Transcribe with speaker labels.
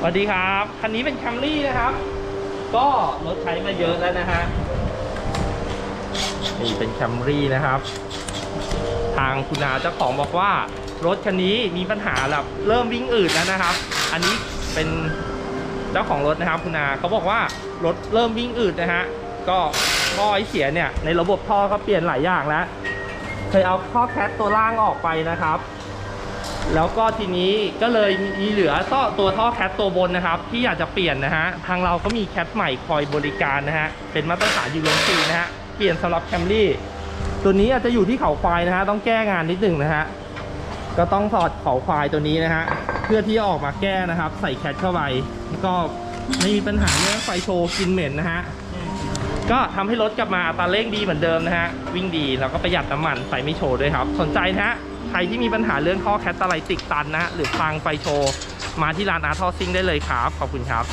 Speaker 1: สวัสดีครับ คันนี้เป็นแคมรี่นะครับ ก็รถใช้มาเยอะแล้วนะฮะนี่เป็นแคมรี่นะครับ ทางคุณอาเจ้าของบอกว่า รถคันนี้มีปัญหาแบบเริ่มวิ่งอืดแล้วนะครับ อันนี้เป็นเจ้าของรถนะครับคุณอาเขาบอกว่ารถเริ่มวิ่งอืดนะฮะก็ท่อไอเสียเนี่ยในระบบท่อเขาเปลี่ยนหลายอย่างแล้วเคยเอาท่อแคทตัวล่างออกไปนะครับ แล้วก็ทีนี้ก็เลยมีเหลือต่อตัวท่อแคทตัวบนนะครับ ที่อยากจะเปลี่ยนนะฮะทางเราก็มีแคทใหม่คอยบริการนะฮะเป็นมาตรฐานอยู่ลงสีนะฮะเปลี่ยนสำหรับแคมรี่ตัวนี้อาจจะอยู่ที่เขาควายนะฮะต้องแก้งานนิดหนึ่งนะฮะก็ต้องถอดเขาควายตัวนี้นะฮะเพื่อที่จะออกมาแก้นะครับ ใส่แคทเข้าไปก็ไม่มีปัญหาเรื่องไฟโชว์กินเหม็นนะฮะก็ทำให้รถกลับมาอัตราเร่งดีเหมือนเดิมนะฮะวิ่งดีแล้วก็ประหยัดน้ำมันไฟไม่โชว์ด้วยครับ สนใจนะฮะ ใครที่มีปัญหาเรื่องท่อแคตตาไลติกตันนะฮะหรือฟังไฟโชว์ มาที่ร้านอาร์ทอซิงได้เลยครับ ขอบคุณครับ